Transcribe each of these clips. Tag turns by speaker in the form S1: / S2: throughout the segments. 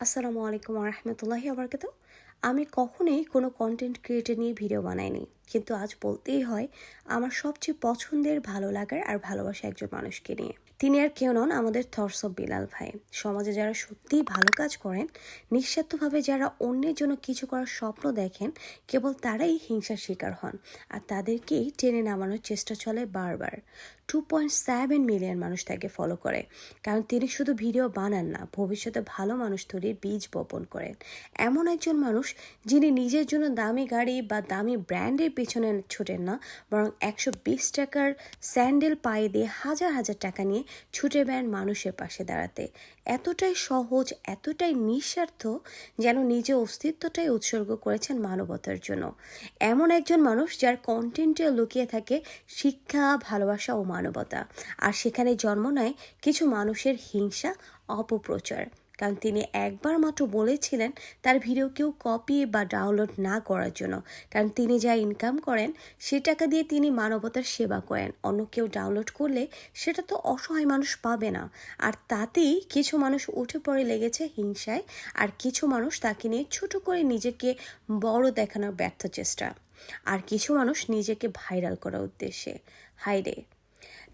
S1: আসসালামু আলাইকুম রহমতুল্লাহি আবরকাত আমি কখনোই কোনো কন্টেন্ট ক্রিয়েটর নিয়ে ভিডিও বানাইনি। কিন্তু আজ বলতেই হয়, আমার সবচেয়ে পছন্দের, ভালো লাগার আর ভালোবাসা একজন মানুষকে নিয়ে। তিনি আর কেউ নন আমাদের থরস অফ বিলাল ভাই। সমাজে যারা সত্যিই ভালো কাজ করেন, নিঃস্বার্থভাবে যারা অন্যের জন্য কিছু করার স্বপ্ন দেখেন, কেবল তারাই হিংসার শিকার হন আর তাদেরকেই টেনে নামানোর চেষ্টা চলে বারবার। টু পয়েন্ট সেভেন মিলিয়ন মানুষ তাকে ফলো করে, কারণ তিনি শুধু ভিডিও বানান না, ভবিষ্যতে ভালো মানুষ তৈরির বীজ বপন করেন। এমন একজন মানুষ, যিনি নিজের জন্য দামি গাড়ি বা দামি ব্র্যান্ডের পেছনে ছুটেন না, বরং একশো বিশ টাকার স্যান্ডেল পায়ে দিয়ে হাজার হাজার টাকা নিয়ে ছুটে বেড়ান মানুষের পাশে দাঁড়াতে। এতটাই সহজ, এতটাই নিঃস্বার্থ যেন নিজে অস্তিত্বটাই উৎসর্গ করেছেন মানবতার জন্য। এমন একজন মানুষ যার কন্টেন্টে লুকিয়ে থাকে শিক্ষা, ভালোবাসা ও মানবতা। আর সেখানে জন্ম নেয় কিছু মানুষের হিংসা, অপপ্রচার। কারণ তিনি একবার মাত্র বলেছিলেন তার ভিডিও কেউ কপি বা ডাউনলোড না করার জন্য। কারণ তিনি যা ইনকাম করেন সে টাকা দিয়ে তিনি মানবতার সেবা করেন। অন্য কেউ ডাউনলোড করলে সেটা তো অসহায় মানুষ পাবে না। আর তাতেই কিছু মানুষ উঠে পড়ে লেগেছে হিংসায়, আর কিছু মানুষ তাকে নিয়ে ছোট করে নিজেকে বড় দেখানোর ব্যর্থ চেষ্টা। আর কিছু মানুষ নিজেকে ভাইরাল করার উদ্দেশ্যে। হাইরে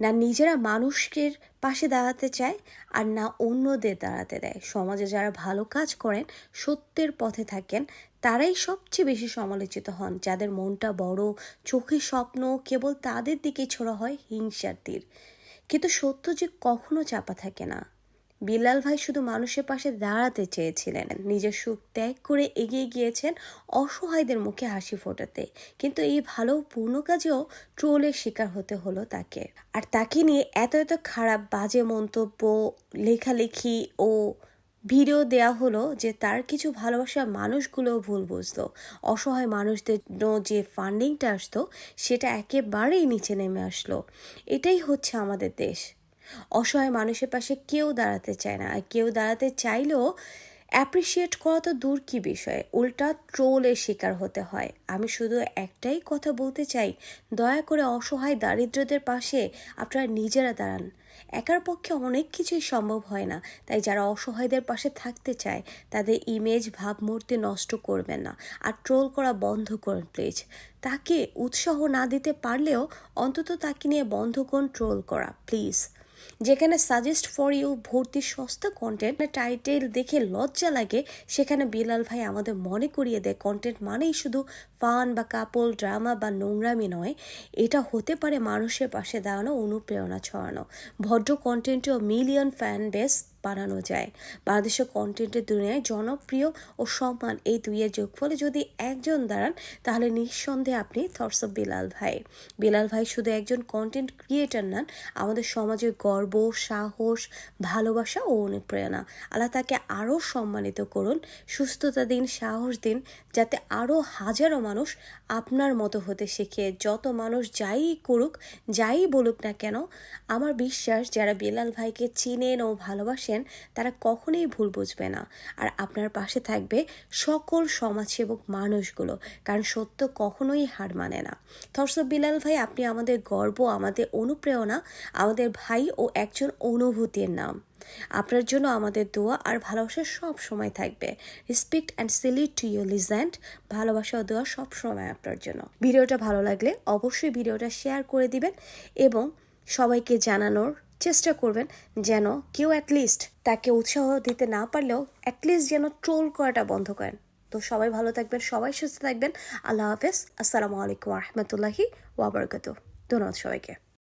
S1: না নিজেরা মানুষের পাশে দাঁড়াতে চায় আর না অন্যদের দাঁড়াতে দেয়। সমাজে যারা ভালো কাজ করেন, সত্যের পথে থাকেন, তারাই সবচেয়ে বেশি সমালোচিত হন। যাদের মনটা বড়, চোখে স্বপ্ন, কেবল তাদের দিকে ছোড়া হয় হিংসার তীর। কিন্তু সত্য যে কখনো চাপা থাকে না। বিলাল ভাই শুধু মানুষের পাশে দাঁড়াতে চেয়েছিলেন। নিজের সুখ ত্যাগ করে এগিয়ে গিয়েছেন অসহায়দের মুখে হাসি ফোটাতে। কিন্তু এই ভালো পূর্ণ কাজেও ট্রোলের শিকার হতে হলো তাকে। আর তাকে নিয়ে এত এত খারাপ বাজে মন্তব্য, লেখালেখি ও ভিডিও দেয়া হলো যে তার কিছু ভালোবাসার মানুষগুলোও ভুল বুঝতো অসহায় মানুষদের যে ফান্ডিংটা আসতো, সেটা একেবারেই নিচে নেমে আসলো। এটাই হচ্ছে আমাদের দেশ। অসহায় মানুষের পাশে কেউ দাঁড়াতে চায় না। আর কেউ দাঁড়াতে চাইলেও অ্যাপ্রিসিয়েট করা তো দূর কি বিষয়? উল্টা ট্রোলের শিকার হতে হয়। আমি শুধু একটাই কথা বলতে চাই, দয়া করে অসহায় দারিদ্রদের পাশে আপনারা নিজেরা দাঁড়ান। একার পক্ষে অনেক কিছুই সম্ভব হয় না। তাই যারা অসহায়দের পাশে থাকতে চায়, তাদের ইমেজ ভাবমূর্তি নষ্ট করবেন না। আর ট্রোল করা বন্ধ করুন প্লিজ তাকে উৎসাহ না দিতে পারলেও অন্তত তাকে নিয়ে বন্ধ করুন ট্রোল করা প্লিজ যেখানে সাজেস্ট ফর ইউ ভর্তি সস্তা কন্টেন্ট টাইটেল দেখে লজ্জা লাগে, সেখানে বিলাল ভাই আমাদের মনে করিয়ে দেয় কন্টেন্ট মানেই শুধু ফান বা কাপল, ড্রামা বা নোংরামি নয় এটা হতে পারে মানুষের পাশে দাঁড়ানো, অনুপ্রেরণা ছড়ানো। ভদ্র কন্টেন্টেও মিলিয়ন ফ্যান বেস বানানো যায়। বাংলাদেশের কন্টেন্টের দুনিয়ায় জনপ্রিয় ও সম্মান এই দুইয়ের যোগফলে যদি একজন দাঁড়ান, তাহলে নিঃসন্দেহে আপনি অফ বিলাল ভাই। বিলাল ভাই শুধু একজন কন্টেন্ট ক্রিয়েটার নন, আমাদের সমাজের গর্ব, সাহস, ভালোবাসা ও অনুপ্রেরণা। আল্লাহ তাকে আরও সম্মানিত করুন, সুস্থতা দিন, সাহস দিন, যাতে আরও হাজারো মানুষ আপনার মতো হতে শেখে। যত মানুষ যাই করুক, যাই বলুক না কেন, আমার বিশ্বাস যারা বিলাল ভাইকে চিনেন ও ভালোবাসেন, তারা কখনোই ভুল বুঝবে না। আর আপনার পাশে থাকবে সকল সমাজসেবক মানুষগুলো, কারণ সত্য কখনোই হার মানে না। থর্স বিলাল ভাই, আপনি আমাদের গর্ব, আমাদের অনুপ্রেরণা, আমাদের ভাই ও একজন অনুভূতির নাম। আপনার জন্য আমাদের দোয়া আর ভালোবাসা সব সময় থাকবে। Respect and salute to your legend ভালোবাসা দোয়া সব সময় আপনার জন্য। ভিডিওটা ভালো লাগলে অবশ্যই ভিডিওটা শেয়ার করে দিবেন এবং সবাইকে জানানোর চেষ্টা করবেন যেন কেউ অ্যাটলিস্ট তাকে উৎসাহ দিতে না পারলেও অ্যাটলিস্ট যেন ট্রোল করাটা বন্ধ করেন। তো সবাই ভালো থাকবেন, সবাই সুস্থ থাকবেন। আল্লাহ হাফেজ। আসসালামু আলাইকুম রহমতুল্লাহি ওয়াবারকাতু ধন্যবাদ সবাইকে।